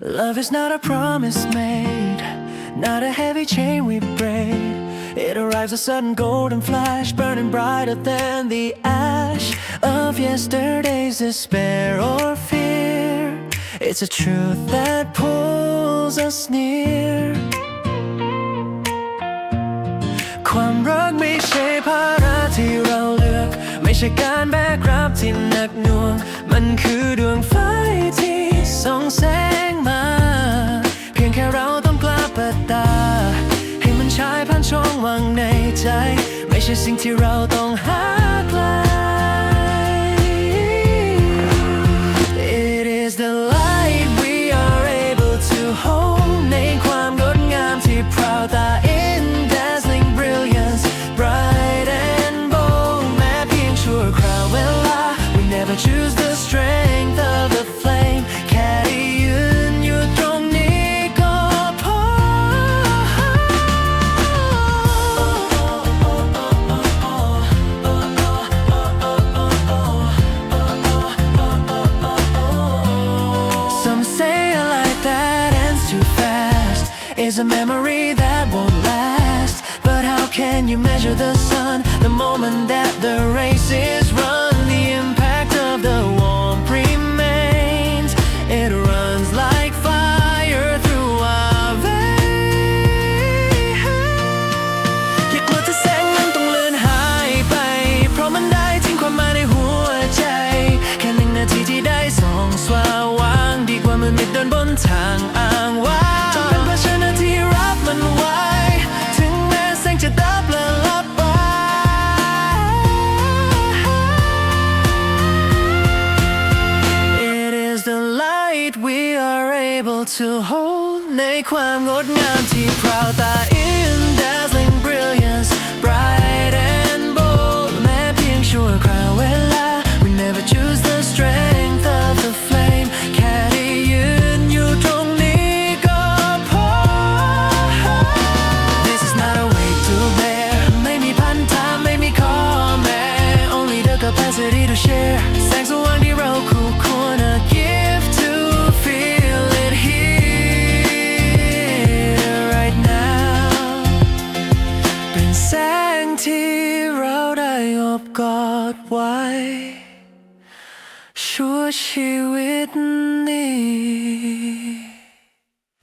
Love is not a promise made, not a heavy chain we braid. It arrives a sudden golden flash, burning brighter than the ash of yesterday's despair or fear. It's a truth that pulls us near. ความรักไม่ใช่ภาระที่เราเลือก ไม่ใช่การแบกรับที่หนักหน่วง มันคือดวงไฟที่ส่องแสง ฉันสิ่ is a memory that won't last. But how can you measure the sun the moment that the race is run? The impact of the warmth remains. It runs like fire through our veins. อย่ากลัวถ้าแสงนั้นต้องเลือนหายไป เพราะมันได้ทิ้งความหมายในหัวใจ แค่หนึ่งนาทีที่ได้ส่องสว่าง ดีกว่ามือมิดเดินบนทาง are able to hold ในความงดงามที่พราวตา ที่เราได้อบกอดไว้ ชั่วชีวิตนี้